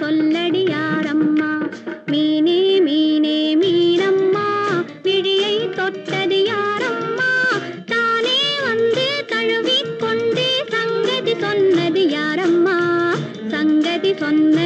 சொல்லடியாரம்மா மீனே மீனே மீனம்மா. விழியை தொட்டது யாரம்மா? தானே வந்து தழுவிக்கொண்டே சங்கதி சொன்னது யாரம்மா? சங்கதி சொன்ன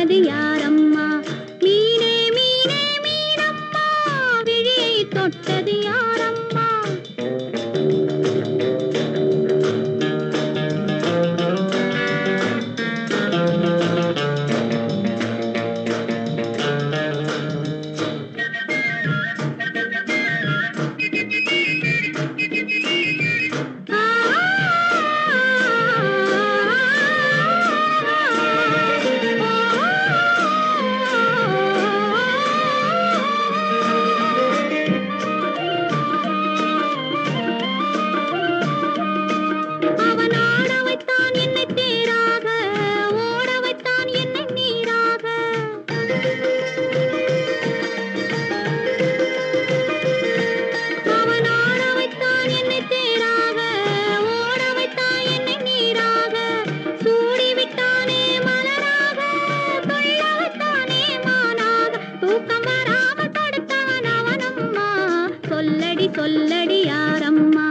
சொல்லடி யாரம்மா?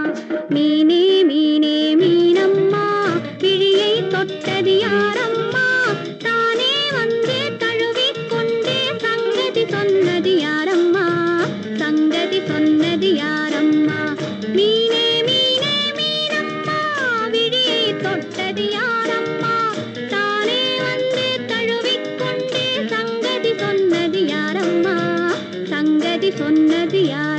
மீனே மீனே மீனம்மா. கிழியை தொட்டது யாரம்மா? தானே வந்தே தழுவிக்கொண்டே சங்கதி சொன்னது யார்? சொன்னது யார்?